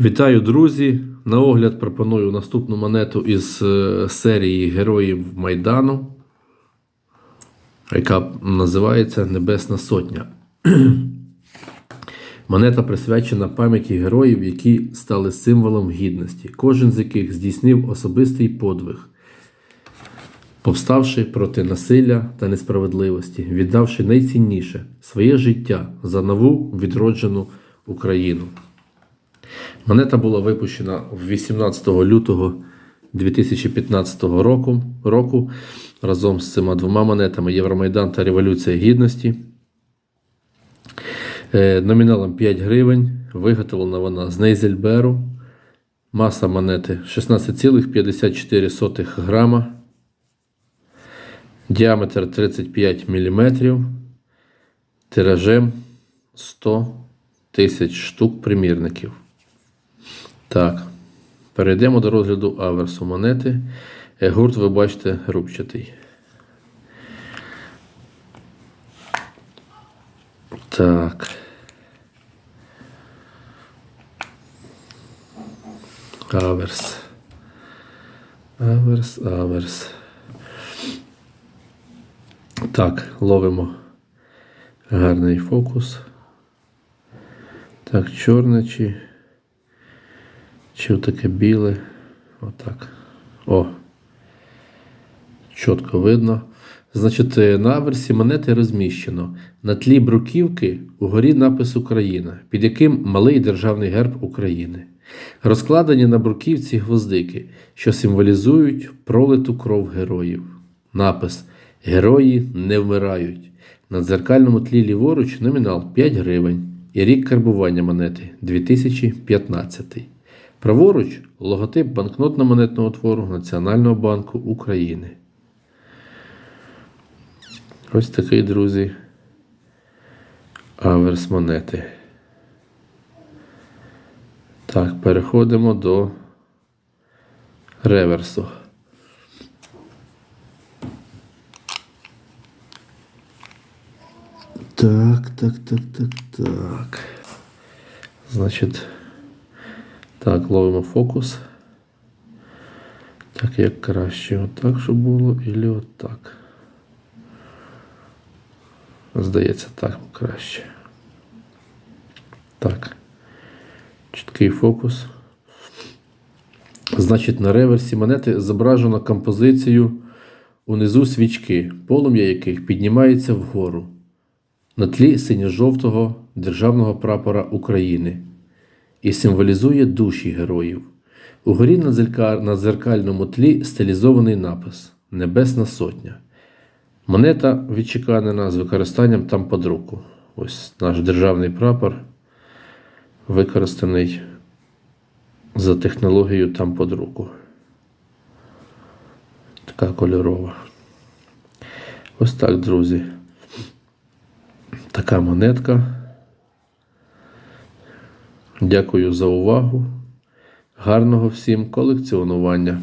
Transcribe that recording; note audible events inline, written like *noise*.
Вітаю, друзі! На огляд пропоную наступну монету із е, серії Героїв Майдану, яка називається Небесна Сотня. *clears throat* Монета присвячена пам'яті героїв, які стали символом гідності, кожен з яких здійснив особистий подвиг, повставши проти насилля та несправедливості, віддавши найцінніше своє життя за нову відроджену Україну. Монета була випущена 18 лютого 2015 року, року разом з цими двома монетами Євромайдан та Революція Гідності. Е, Номіналом 5 гривень. Виготовлена вона з Нейзельберу. Маса монети 16,54 грама. Діаметр 35 мм. Тиражем 100 тисяч штук примірників. Так, перейдемо до розгляду аверсу монети. Е, Гурт, ви бачите, рубчатий. Так. Аверс. Аверс, аверс. Так, ловимо гарний фокус. Так, чорне чи. Чи таке біле? Отак. О. Чітко видно. Значить, е, на аверсі монети розміщено. На тлі бруківки угорі напис Україна, під яким малий державний герб України. Розкладені на бруківці гвоздики, що символізують пролиту кров героїв. Напис Герої не вмирають. На дзеркальному тлі ліворуч номінал 5 гривень і рік карбування монети 2015. Праворуч логотип банкнотно-монетного твору Національного банку України. Ось такий, друзі, аверс монети. Так, переходимо до реверсу. Так, так, так, так, так. Значить, так, ловимо фокус. Так, як краще. Отак, щоб було, і отак. Здається, так краще. Так. Чіткий фокус. Значить, на реверсі монети зображено композицію унизу свічки, полум'я яких піднімається вгору на тлі синьо-жовтого державного прапора України і символізує душі героїв. Угорі на, дзерка... на дзеркальному тлі стилізований напис Небесна Сотня. Монета відчеканена з використанням там подруку. Ось наш державний прапор використаний за технологією там подруку. Така кольорова. Ось так, друзі. Така монетка. Дякую за увагу. Гарного всім колекціонування.